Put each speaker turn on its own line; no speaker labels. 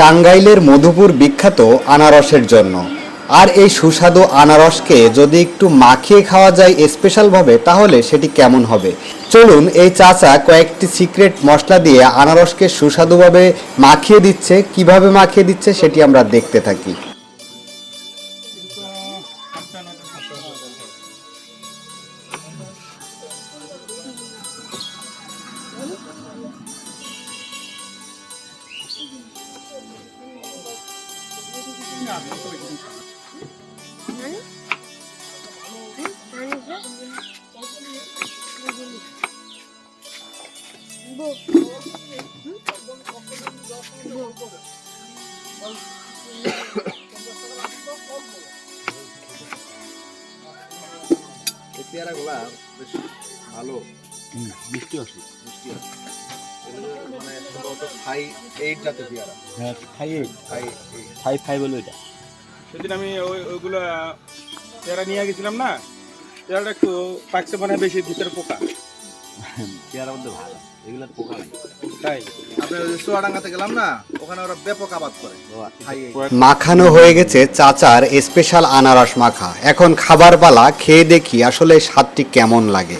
টাঙ্গাইলের মধুপুর বিখ্যাত আনারসের জন্য। আর এই সুস্বাদু আনারসকে যদি একটু মাখিয়ে খাওয়া যায় স্পেশালভাবে, তাহলে সেটি কেমন হবে? চলুন এই চাচা কয়েকটি সিক্রেট মশলা দিয়ে আনারসকে সুস্বাদুভাবে মাখিয়ে দিচ্ছে, কীভাবে মাখিয়ে দিচ্ছে সেটি আমরা দেখতে থাকি।
এই পেয়ারাগুলা বেশ ভালো।
মিষ্টি আছে।
মিষ্টি আছে। সম্ভবত থাই এইট জাতের পেয়ারা।
হ্যাঁ
থাই
বলে এটা
সেদিন আমি ওই ওইগুলো পেয়ারা নিয়ে গেছিলাম না পেয়ারাটা একটু পাকছে মানে বেশি ভিতরে পোকা।
পেয়ারার মধ্যে ভালো এগুলোর পোকা নাই।
তাই?
ওই গেলাম না ওখানে ওরা ব্যাপক আবাদ করে।
মাখানো হয়ে গেছে চাচার স্পেশাল আনারস মাখা। এখন খাবার পালা খেয়ে দেখি আসলে স্বাদটি কেমন লাগে।